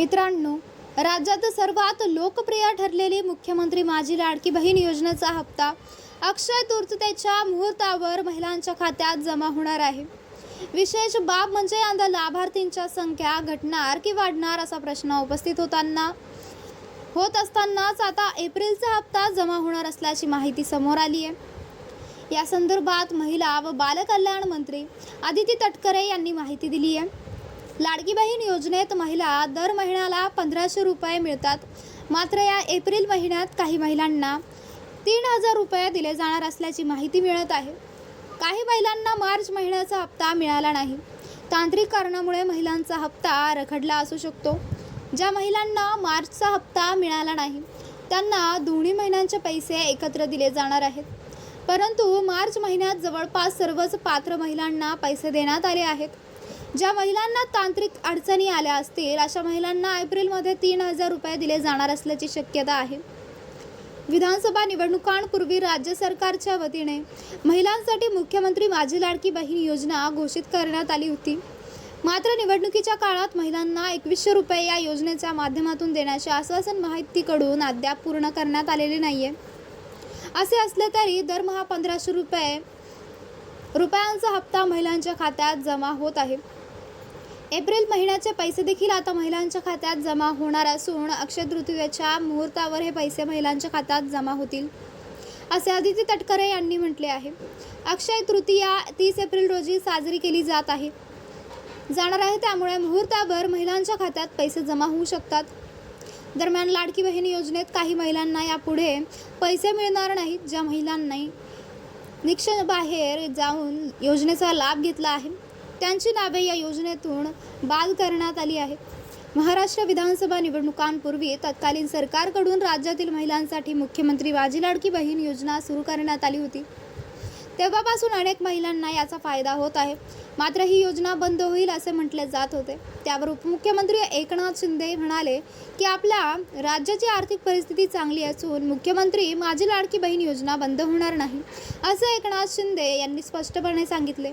मित्रांनो राज्यात सर्वात लोकप्रिय ठरलेली मुख्यमंत्री माझी लाडकी बहीण योजनेचा हप्ता अक्षय तृतीयेच्या मुहूर्तावर महिलांच्या खात्यात जमा होणार आहे. विशेष बाब म्हणजे यंदा लाभार्थींच्या संख्या घटणार की वाढणार असा प्रश्न उपस्थित होताना होत असतानाच आता एप्रिलचा हप्ता जमा होणार असल्याची माहिती समोर आली आहे. या संदर्भात महिला व बालकल्याण मंत्री आदिती तटकरे यांनी माहिती दिली आहे. लाडकी बहीण योजनेत महिला दर महिन्याला पंधराशे रुपये मिळतात. मात्र या एप्रिल महिन्यात काही महिलांना तीन हजार रुपये दिले जाणार असल्याची माहिती मिळत आहे. काही महिलांना मार्च महिन्याचा हप्ता मिळाला नाही. तांत्रिक कारणामुळे महिलांचा हप्ता रखडला असू शकतो. ज्या महिलांना मार्चचा हप्ता मिळाला नाही त्यांना दोन्ही महिन्यांचे पैसे एकत्र दिले जाणार आहेत. परंतु मार्च महिन्यात जवळपास सर्वच पात्र महिलांना पैसे देण्यात आले आहेत. ज्या महिलांना तांत्रिक अडचणी आल्या असतील अशा महिलांना एप्रिलमध्ये तीन हजार रुपये दिले जाणार असल्याची शक्यता आहे. विधानसभा निवडणुकांपूर्वी राज्य सरकारच्या वतीने महिलांसाठी मुख्यमंत्री माझी लाडकी बहीण योजना घोषित करण्यात आली होती. मात्र निवडणुकीच्या काळात महिलांना एकवीसशे रुपये या योजनेच्या माध्यमातून देण्याचे आश्वासन माहितीकडून अद्याप पूर्ण करण्यात आलेले नाही आहे असे असले तरी दरमहा पंधराशे रुपये रुपयांचा हप्ता महिलांच्या खात्यात जमा होत आहे. एप्रिल महिन्याचे पैसे देखील आता महिलांच्या खात्यात जमा होणार असून अक्षय तृतीयेच्या मुहूर्तावर हे पैसे महिलांच्या खात्यात जमा होतील. असे आदिती तटकरे यांनी म्हटले आहे. अक्षय तृतीया तीस एप्रिल रोजी साजरी केली जात आहे. जाणार आहे त्यामुळे मुहूर्तावर महिलांच्या खात्यात पैसे जमा होऊ शकतात. दरम्यान लाडकी बहीण योजनेत काही महिलांना यापुढे पैसे मिळणार नाहीत ज्या महिलांनी निक्षबाहेर जाऊन योजनेचा लाभ घेतला आहे. त्यांची नावे या योजनेतून बाद करण्यात आली आहेत महाराष्ट्र विधानसभा निवडणुकांपूर्वी तत्कालीन सरकारकडून राज्यातील महिलांसाठी मुख्यमंत्री माझी लाडकी बहीण योजना सुरू करण्यात आली होती. तेव्हापासून अनेक महिलांना याचा फायदा होत आहे. मात्र ही योजना बंद होईल असे म्हटले जात होते. त्यावर उपमुख्यमंत्री एकनाथ शिंदे म्हणाले की आपल्या राज्याची आर्थिक परिस्थिती चांगली असून मुख्यमंत्री माझी लाडकी बहीण योजना बंद होणार नाही असं एकनाथ शिंदे यांनी स्पष्टपणे सांगितले.